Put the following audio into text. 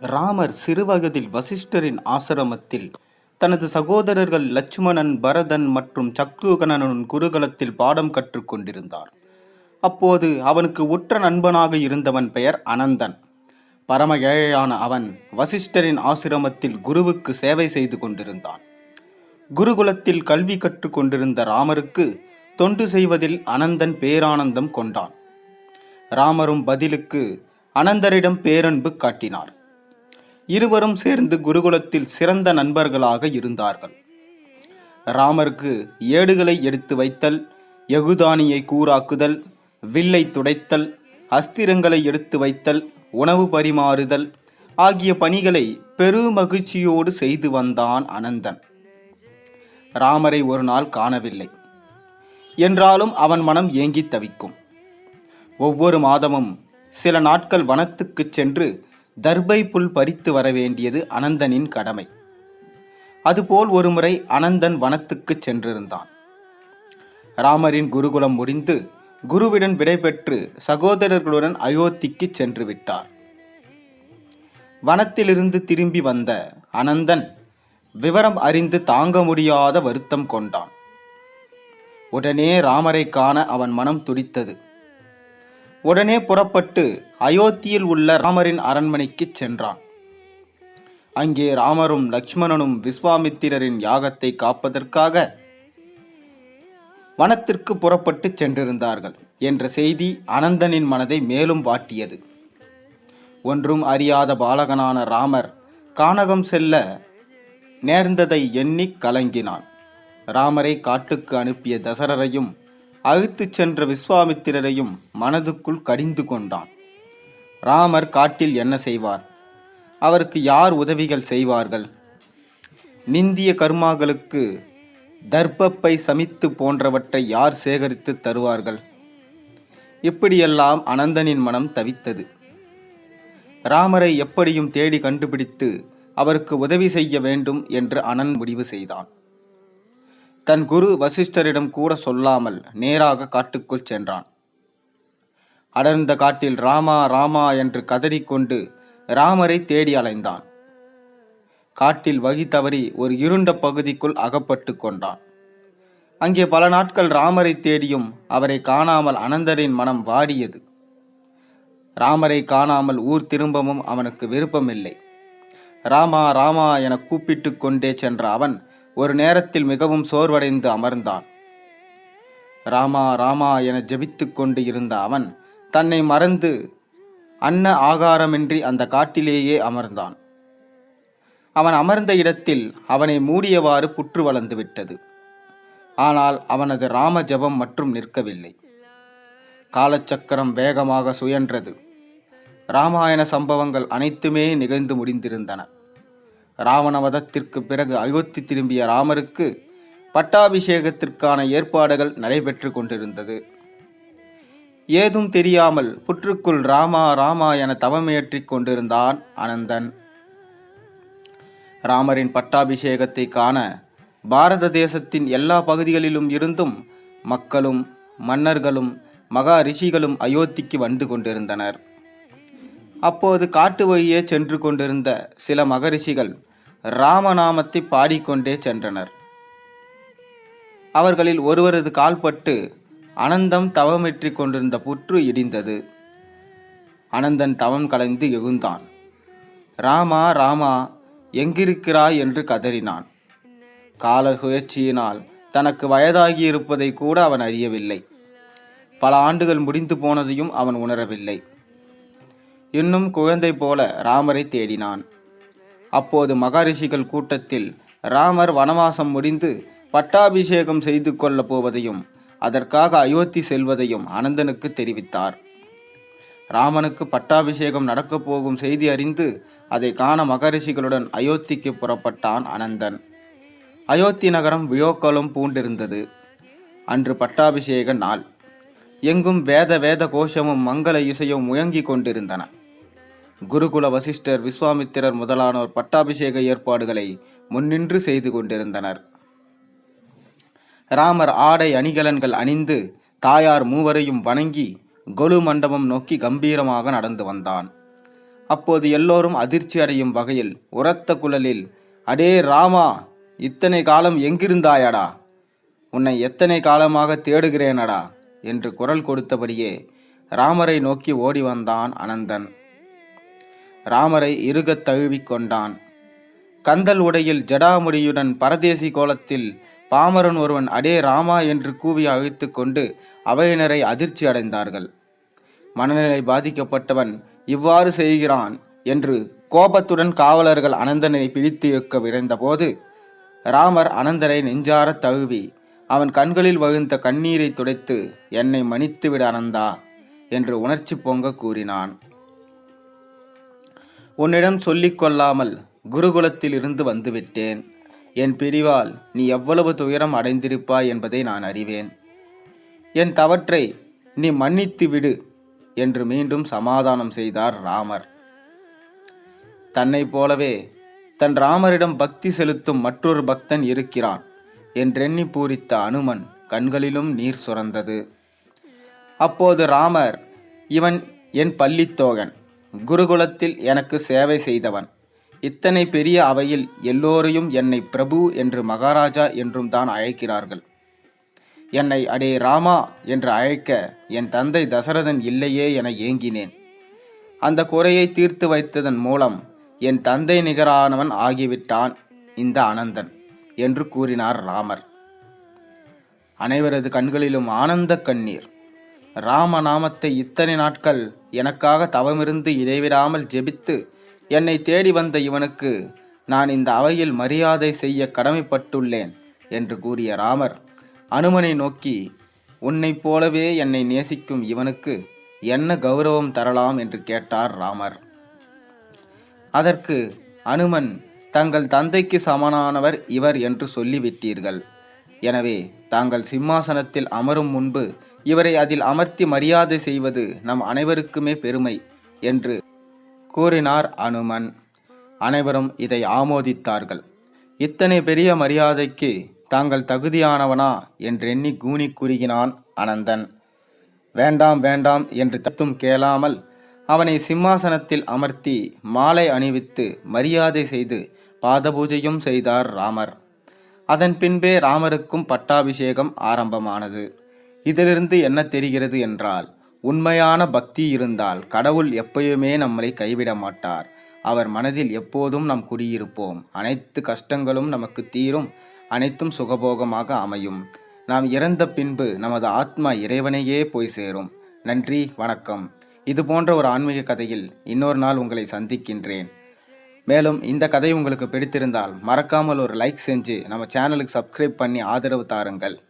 ராமர் சிறுவயதில் வசிஷ்டரின் ஆசிரமத்தில் தனது சகோதரர்கள் லட்சுமணன் பரதன் மற்றும் சத்ருகனனுடன் குருகுலத்தில் பாடம் கற்றுக்கொண்டிருந்தார் அப்போது அவனுக்கு உற்ற நண்பனாக இருந்தவன் பெயர் அனந்தன். பரம ஏழையான அவன் வசிஷ்டரின் ஆசிரமத்தில் குருவுக்கு சேவை செய்து கொண்டிருந்தான். குருகுலத்தில் கல்வி கற்றுக்கொண்டிருந்த ராமருக்கு தொண்டு செய்வதில் அனந்தன் பேரானந்தம் கொண்டான். ராமரும் பதிலுக்கு அனந்தரிடம் பேரன்பு காட்டினார். இருவரும் சேர்ந்து குருகுலத்தில் சிறந்த நண்பர்களாக இருந்தார்கள். ராமருக்கு ஏடுகளை எடுத்து வைத்தல் எகுதானியை கூறாக்குதல் வில்லை துடைத்தல் அஸ்திரங்களை எடுத்து வைத்தல் உணவு பரிமாறுதல் ஆகிய பணிகளை பெருமகிழ்ச்சியோடு செய்து வந்தான் அனந்தன். ராமரை ஒரு நாள் காணவில்லை. என்றாலும் அவன் மனம் ஏங்கித் தவிக்கும். ஒவ்வொரு மாதமும் சில நாட்கள் வனத்துக்குச் சென்று தர்பை புல் பறித்து வர வேண்டியது அனந்தனின் கடமை. அதுபோல் ஒருமுறை அனந்தன் வனத்துக்குச் சென்றிருந்தான். ராமரின் குருகுலம் முடிந்து குருவிடன் விடைபெற்று சகோதரர்களுடன் அயோத்திக்கு சென்று விட்டார். வனத்திலிருந்து திரும்பி வந்த அனந்தன் விவரம் அறிந்து தாங்க முடியாத வருத்தம் கொண்டான். உடனே ராமரை காண அவன் மனம் துடித்தது. உடனே புறப்பட்டு அயோத்தியில் உள்ள ராமரின் அரண்மனைக்கு சென்றான். அங்கே ராமரும் லக்ஷ்மணனும் விஸ்வாமித்திரரின் யாகத்தை காப்பதற்காக வனத்திற்கு புறப்பட்டு சென்றிருந்தார்கள் என்ற செய்தி அனந்தனின் மனதை மேலும் வாட்டியது. ஒன்றும் அறியாத பாலகனான ராமர் கானகம் செல்ல நேர்ந்ததை எண்ணி கலங்கினான். ராமரை காட்டுக்கு அனுப்பிய தசரரையும் அழுத்துச் சென்ற விஸ்வாமித்திரரையும் மனதுக்குள் கடிந்து கொண்டான். ராமர் காட்டில் என்ன செய்வார்? அவருக்கு யார் உதவிகள் செய்வார்கள்? நிந்திய கர்மாக்களுக்கு தர்ப்பப்பை சமித்து போன்றவற்றை யார் சேகரித்து தருவார்கள்? இப்படியெல்லாம் அனந்தனின் மனம் தவித்தது. ராமரை எப்படியும் தேடி கண்டுபிடித்து அவருக்கு உதவி செய்ய வேண்டும் என்று அனன் முடிவு செய்தான். தன் குரு வசிஷ்டரிடம் கூட சொல்லாமல் நேராக காட்டுக்குள் சென்றான். அடர்ந்த காட்டில் ராமா ராமா என்று கதறிக்கொண்டு ராமரை தேடி அலைந்தான். காட்டில் வகி தவறி ஒரு இருண்ட பகுதிக்குள் அகப்பட்டு கொண்டான். அங்கே பல நாட்கள் ராமரை தேடியும் அவரை காணாமல் அனந்தரின் மனம் வாடியது. ராமரை காணாமல் ஊர் திரும்பவும் அவனுக்கு விருப்பமில்லை. ராமா ராமா என கூப்பிட்டு கொண்டே சென்ற அவன் ஒரு நேரத்தில் மிகவும் சோர்வடைந்து அமர்ந்தான். ராமா ராமா என ஜெபித்துக் கொண்டு இருந்த அவன் தன்னை மறந்து அன்ன ஆகாரமின்றி அந்த காட்டிலேயே அமர்ந்தான். அவன் அமர்ந்த இடத்தில் அவனை மூடியவாறு புற்று வளர்ந்து விட்டது. ஆனால் அவனது ராம ஜபம் மற்றும் நிற்கவில்லை. காலச்சக்கரம் வேகமாக சுயன்றது. ராமாயண சம்பவங்கள் அனைத்துமே நிகழ்ந்து முடிந்திருந்தன. ராவணவதத்திற்கு பிறகு அயோத்தி திரும்பிய ராமருக்கு பட்டாபிஷேகத்திற்கான ஏற்பாடுகள் நடைபெற்று கொண்டிருந்தது. ஏதும் தெரியாமல் புற்றுக்குள் ராமா ராமா என தவமேற்றிக் கொண்டிருந்தான் அனந்தன். ராமரின் பட்டாபிஷேகத்தை காண பாரத தேசத்தின் எல்லா பகுதிகளிலும் இருந்தும் மக்களும் மன்னர்களும் மகா ரிஷிகளும் அயோத்திக்கு வந்து கொண்டிருந்தனர். அப்போது காட்டு வழியே சென்று கொண்டிருந்த சில மகரிஷிகள் ராமநாமத்தை பாடிக்கொண்டே சென்றனர். அவர்களில் ஒருவரது கால்பட்டு அனந்தம் தவமிற்றிக் கொண்டிருந்த புற்று இடிந்தது. அனந்தன் தவம் கலைந்து எகுந்தான் ராமா ராமா எங்கிருக்கிறாய் என்று கதறினான். கால சுயற்சியினால் தனக்கு வயதாகி இருப்பதை கூட அவன் அறியவில்லை. பல ஆண்டுகள் முடிந்து போனதையும் அவன் உணரவில்லை. இன்னும் குழந்தை போல ராமரை தேடினான். அப்போது மகரிஷிகள் கூட்டத்தில் ராமர் வனவாசம் முடிந்து பட்டாபிஷேகம் செய்து கொள்ளப் போவதையும் அதற்காக அயோத்தி செல்வதையும் அனந்தனுக்கு தெரிவித்தார். ராமனுக்கு பட்டாபிஷேகம் நடக்கப் போகும் செய்தி அறிந்து அதை காண மகரிஷிகளுடன் அயோத்திக்கு புறப்பட்டான் அனந்தன். அயோத்தி நகரம் வியோக்கலம் பூண்டிருந்தது. அன்று பட்டாபிஷேக நாள். எங்கும் வேத வேத கோஷமும் மங்கள இசையும் முயங்கிக் கொண்டிருந்தன. குருகுல வசிஷ்டர் விஸ்வாமித்திரர் முதலானோர் பட்டாபிஷேக ஏற்பாடுகளை முன்னின்று செய்து கொண்டிருந்தனர். ராமர் ஆடை அணிகலன்கள் அணிந்து தாயார் மூவரையும் வணங்கி கொலு மண்டபம் நோக்கி கம்பீரமாக நடந்து வந்தான். அப்போது எல்லோரும் அதிர்ச்சி அடையும் வகையில் உரத்த குழலில் அடே ராமா இத்தனை காலம் எங்கிருந்தாயடா? உன்னை எத்தனை காலமாக தேடுகிறேனடா? என்று குரல் கொடுத்தபடியே ராமரை நோக்கி ஓடி வந்தான் அனந்தன். ராமரை இறுகத் தழுவிக் கொண்டான். கந்தல் உடையில் ஜடாமுடியுடன் பரதேசி கோலத்தில் பாமரன் ஒருவன் அடே ராமா என்று கூவி அழைத்து கொண்டு அவையினரை அதிர்ச்சி அடைந்தார்கள். மனநிலை பாதிக்கப்பட்டவன் இவ்வாறு செய்கிறான் என்று கோபத்துடன் காவலர்கள் அனந்தனை பிடித்து இழுக்க விரைந்தபோது ராமர் அனந்தரை நெஞ்சாரத் தழுவி அவன் கண்களில் வகுந்த கண்ணீரை துடைத்து என்னை மன்னித்துவிட அனந்தா என்று உணர்ச்சி பொங்க கூறினான். உன்னிடம் சொல்லிக்கொள்ளாமல் குருகுலத்தில் இருந்து வந்துவிட்டேன். என் பிரிவால் நீ எவ்வளவு துயரம் அடைந்திருப்பாய் என்பதை நான் அறிவேன். என் தவற்றை நீ மன்னித்து விடு என்று மீண்டும் சமாதானம் செய்தார் ராமர். தன்னைப் போலவே தன் ராமரிடம் பக்தி செலுத்தும் மற்றொரு பக்தன் இருக்கிறான் என்றெண்ணி பூரித்த அனுமன் கண்களிலும் நீர் சுரந்தது. அப்போது ராமர் இவன் என் பள்ளித்தோகன் குருகுலத்தில் எனக்கு சேவை செய்தவன். இத்தனை பெரிய அவையில் எல்லோரையும் என்னை பிரபு என்று மகாராஜா என்றும் தான் அழைக்கிறார்கள். என்னை அடே ராமா என்று அழைக்க என் தந்தை தசரதன் இல்லையே என ஏங்கினேன். அந்த குறையை தீர்த்து வைத்ததன் மூலம் என் தந்தை நிகரானவன் ஆகிவிட்டான் இந்த அனந்தன் என்று கூறினார் ராமர். அனைவரது கண்களிலும் ஆனந்த கண்ணீர். ராம நாமத்தை இத்தனை நாட்கள் எனக்காக தவமிருந்து இடைவிடாமல் ஜெபித்து என்னை தேடி வந்த இவனுக்கு நான் இந்த அவையில் மரியாதை செய்ய கடமைப்பட்டுள்ளேன் என்று கூறிய ராமர் அனுமனை நோக்கி உன்னைப் போலவே என்னை நேசிக்கும் இவனுக்கு என்ன கௌரவம் தரலாம்? என்று கேட்டார் ராமர். அதற்கு அனுமன் தங்கள் தந்தைக்கு சமனானவர் இவர் என்று சொல்லிவிட்டீர்கள். எனவே தாங்கள் சிம்மாசனத்தில் அமரும் முன்பு இவரை அதில் அமர்த்தி மரியாதை செய்வது நம் அனைவருக்குமே பெருமை என்று கூறினார் அனுமன். அனைவரும் இதை ஆமோதித்தார்கள். இத்தனை பெரிய மரியாதைக்கு தாங்கள் தகுதியானவனா என்றெண்ணி கூனி குறுகினான் அனந்தன். வேண்டாம் வேண்டாம் என்று தத்தும் கேளாமல் அவனை சிம்மாசனத்தில் அமர்த்தி மாலை அணிவித்து மரியாதை செய்து பாதபூஜையும் செய்தார் ராமர். அதன் பின்பே ராமருக்கும் பட்டாபிஷேகம் ஆரம்பமானது. இதிலிருந்து என்ன தெரிகிறது என்றால் உண்மையான பக்தி இருந்தால் கடவுள் எப்பயுமே நம்மளை கைவிட மாட்டார். அவர் மனதில் எப்போதும் நாம் குடியிருப்போம். அனைத்து கஷ்டங்களும் நமக்கு தீரும். அனைத்தும் சுகபோகமாக அமையும். நாம் இறந்த பின்பு நமது ஆத்மா இறைவனையே போய் சேரும். நன்றி வணக்கம். இது போன்ற ஒரு ஆன்மீக கதையில் இன்னொரு நாள் உங்களை சந்திக்கின்றேன். மேலும் இந்த கதை உங்களுக்கு பிடித்திருந்தால் மறக்காமல் ஒரு லைக் செஞ்சு நம்ம சேனலுக்கு சப்ஸ்கிரைப் பண்ணி ஆதரவு தாருங்கள்.